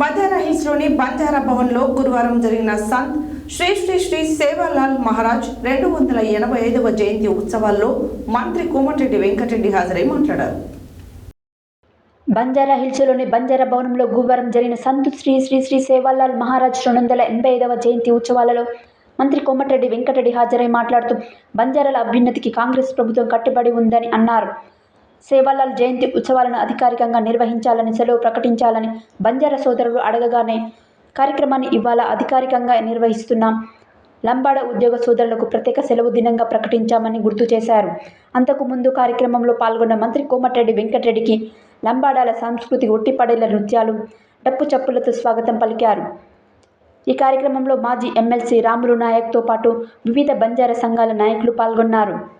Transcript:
బంజారా హిల్స్లోని బంజారా భవన్లో గురువారం జరిగిన సంత్ శ్రీ శ్రీ శ్రీ సేవాలాల్ మహారాజ్ రెండు వందల ఎనభై ఐదవ జయంతి ఉత్సవాల్లో మంత్రి కోమటిరెడ్డి వెంకటరెడ్డి హాజరై మాట్లాడారు. బంజారా హిల్స్లోని బంజారా భవనంలో గురువారం జరిగిన సంత్ శ్రీ శ్రీ శ్రీ సేవాలాల్ మహారాజ్ రెండు వందల ఎనభై ఐదవ జయంతి ఉత్సవాలలో మంత్రి కోమటిరెడ్డి వెంకటరెడ్డి హాజరై మాట్లాడుతూ బంజారాల అభ్యున్నతికి కాంగ్రెస్ ప్రభుత్వం కట్టుబడి ఉందని అన్నారు. సేవాలాల్ జయంతి ఉత్సవాలను అధికారికంగా నిర్వహించాలని సెలవు ప్రకటించాలని బంజారా సోదరులు అడగగానే కార్యక్రమాన్ని ఇవాళ అధికారికంగా నిర్వహిస్తున్నాం. లంబాడ ఉద్యోగ సోదరులకు ప్రత్యేక సెలవు దినంగా ప్రకటించామని గుర్తు చేశారు. అంతకు ముందు కార్యక్రమంలో పాల్గొన్న మంత్రి కోమటిరెడ్డి వెంకటరెడ్డికి లంబాడాల సాంస్కృతిక ఒట్టిపడేల నృత్యాలు డప్పు చప్పులతో స్వాగతం పలికారు. ఈ కార్యక్రమంలో మాజీ ఎమ్మెల్సీ రాములు నాయక్తో పాటు వివిధ బంజారా సంఘాల నాయకులు పాల్గొన్నారు.